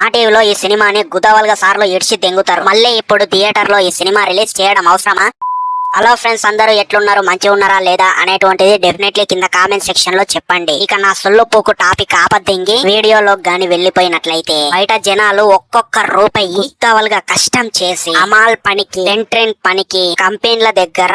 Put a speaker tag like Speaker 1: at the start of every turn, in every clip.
Speaker 1: ఆ టీవీలో ఈ సినిమాని గుదావల్గా సార్లు ఇడిచి దెంగుతారు. మళ్ళీ ఇప్పుడు థియేటర్లో ఈ సినిమా రిలీజ్ చేయడం అవసరమా? హలో ఫ్రెండ్స్ అందరూ ఎట్లున్నారు? మంచి ఉన్నారా లేదా అనేటువంటిది డెఫినెట్లీ కింద కామెంట్ సెక్షన్లో చెప్పండి. ఇక నా సొల్లు పోకు టాపిక్ ఆపద్దింగి వీడియోలో గాని వెళ్ళిపోయినట్లయితే బయట జనాలు ఒక్కొక్క రూపాయి గుత్తవల్గా కష్టం చేసి అమాల్ పనికి ఎంట్రెన్ పనికి కంపెనీల దగ్గర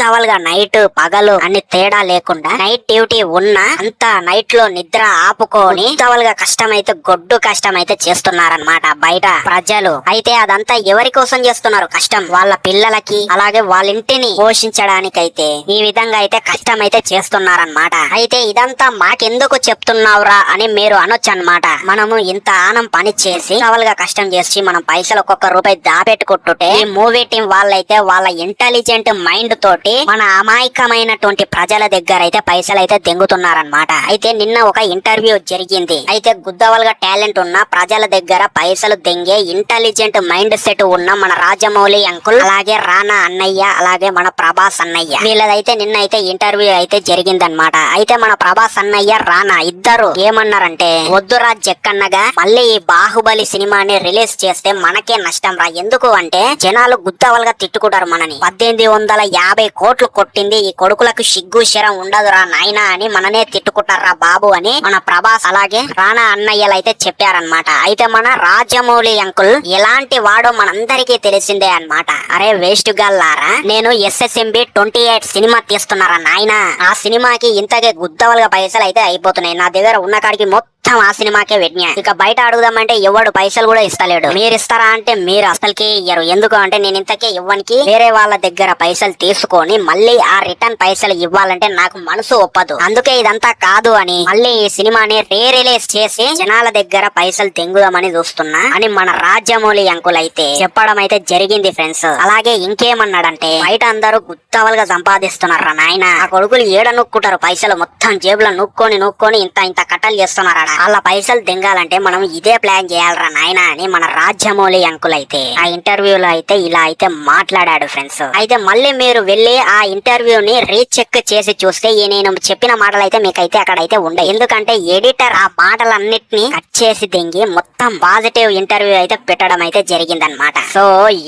Speaker 1: గుత్తవలుగా నైట్ పగలు అని తేడా లేకుండా నైట్ డ్యూటీ ఉన్నా అంత నైట్లో నిద్ర ఆపుకొని గుత్తవలుగా కష్టమైతే గొడ్డు కష్టమైతే చేస్తున్నారన్నమాట బయట ప్రజలు. అయితే అదంతా ఎవరి కోసం చేస్తున్నారు కష్టం? వాళ్ళ పిల్లలకి అలాగే వాళ్ళ ఇంటిని పోషించడానికైతే ఈ విధంగా అయితే కష్టం అయితే చేస్తున్నారన్నమాట. అయితే ఇదంతా మాకెందుకు చెప్తున్నావురా అని మీరు అనొచ్చు అనమాట మనము ఇంత ఆనం పని చేసి గా కష్టం చేసి మనం పైసలు ఒక్కొక్క రూపాయి దాపెట్టుకుంటుంటే ఈ మూవీ టీం వాళ్ళైతే వాళ్ళ ఇంటెలిజెంట్ మైండ్ తోటి మన అమాయకమైనటువంటి ప్రజల దగ్గర అయితే పైసలు అయితే దెంగుతున్నారన్నమాట. అయితే నిన్న ఒక ఇంటర్వ్యూ జరిగింది. అయితే గుద్దవల్గా టాలెంట్ ఉన్న ప్రజల దగ్గర పైసలు దెంగే ఇంటెలిజెంట్ మైండ్ సెట్ ఉన్న మన రాజమౌళి అంకుల్ అలాగే రానా అన్నయ్య అలాగే మన ప్రభాస్ అన్నయ్య. వీళ్ళదైతే నిన్న అయితే ఇంటర్వ్యూ అయితే జరిగిందన్నమాట. అయితే మన ప్రభాస్ అన్నయ్య రానా ఇద్దరు ఏమన్నారంటే వద్దురా జక్కన్నగా మళ్ళీ ఈ బాహుబలి సినిమాని రిలీజ్ చేస్తే మనకే నష్టం రా. ఎందుకు అంటే జనాలు గుద్దవలుగా తిట్టుకుంటారు మనని. పద్దెనిమిది వందల యాభై కోట్లు కొట్టింది. ఈ కొడుకులకు సిగ్గు శరం ఉండదురా నాయనా అని మననే తిట్టుకుంటారా బాబు అని మన ప్రభాస్ అలాగే రానా అన్నయ్యలు అయితే చెప్పారనమాట అయితే మన రాజమౌళి అంకుల్ ఎలాంటి వాడో మనందరికీ తెలిసిందే అన్నమాట. అరే వేస్ట్ గల్లారా నేను ఎస్ఎస్ఎంబి ట్వంటీ ఎయిట్ సినిమా తీస్తున్నారా నాయనా? ఆ సినిమాకి ఇంతకే గుద్దవలుగా పైసలు అయితే అయిపోతున్నాయి. నా దగ్గర ఉన్న కాడికి మొత్తం ఆ సినిమాకే పెట్టినా ఇక బయట అడుగుదామంటే ఎవడు పైసలు కూడా ఇస్తలేడు. మీరు ఇస్తారా అంటే మీరు అసలుకి ఇయ్యరు. ఎందుకు అంటే నేను ఇంతకే ఇవ్వనికి వేరే వాళ్ళ దగ్గర పైసలు తీసుకొని మళ్ళీ ఆ రిటర్న్ పైసలు ఇవ్వాలంటే నాకు మనసు ఒప్పదు. అందుకే ఇదంతా కాదు అని మళ్ళీ ఈ సినిమాని రీ రిలీజ్ చేసి జనాల దగ్గర పైసలు తెంగుదామని చూస్తున్నా అని మన రాజ్యమౌళి అంకుల్ అయితే చెప్పడం అయితే జరిగింది ఫ్రెండ్స్. అలాగే ఇంకేమన్నాడంటే బయట అందరూ గుత్తవలుగా సంపాదిస్తున్నారా నాయన? ఆ కొడుకులు ఏడ నొక్కుంటారు పైసలు మొత్తం జేబులో నొక్కొని నొక్కొని ఇంత ఇంత కట్టలు చేస్తున్నారా వాళ్ళ పైసలు దింగాలంటే మనం ఇదే ప్లాన్ చేయాలరా నాయన అని మన రాజ్యమౌళి అంకుల్ అయితే. ఆ ఇంటర్వ్యూలో అయితే ఇలా అయితే మాట్లాడాడు ఫ్రెండ్స్ అయితే మళ్ళీ మీరు వెళ్ళి ఆ ఇంటర్వ్యూని రీచెక్ చేసి చూస్తే ఈ నేను చెప్పిన మాటలు అయితే మీకైతే అక్కడైతే ఉండే ఎందుకంటే ఎడిటర్ ఆ మాటలన్నిటిని కట్ చేసి దింగి మొత్తం పాజిటివ్ ఇంటర్వ్యూ అయితే పెట్టడం అయితే జరిగిందనమాట సో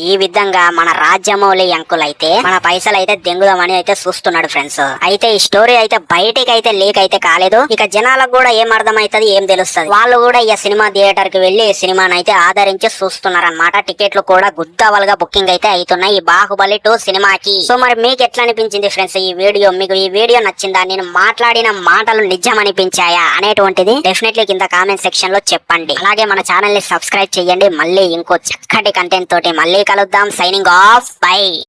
Speaker 1: ఈ విధంగా మన రాజ్యమౌళి అంకుల్ అయితే మన పైసలు అయితే దెంగుదామని అయితే చూస్తున్నాడు ఫ్రెండ్స్ అయితే ఈ స్టోరీ అయితే బయటికి అయితే లీక్ అయితే కాలేదు. ఇక జనాలకు కూడా ఏం అర్థమైతుంది ఏం తెలుస్తుంది? వాళ్ళు కూడా ఈ సినిమా థియేటర్కి వెళ్ళి సినిమాని అయితే ఆదరించి చూస్తున్నారన్నమాట. టికెట్లు కూడా గుద్దవలుగా బుకింగ్ అయితే అవుతున్నాయి ఈ బాహుబలి టూ సినిమాకి. సో మరి మీకు ఎట్లా అనిపించింది ఫ్రెండ్స్ ఈ వీడియో? మీకు ఈ వీడియో నచ్చిందా? నేను మాట్లాడిన మాటలు నిజం అనిపించాయా అనేటువంటిది డెఫినెట్లీ కింద కామెంట్ సెక్షన్లో చెప్పండి. అలాగే మన ఛానల్ని సబ్స్క్రైబ్ చేయండి. మళ్ళీ ఇంకో చక్కటి కంటెంట్ తోటి మళ్ళీ కలుద్దాం. Signing off by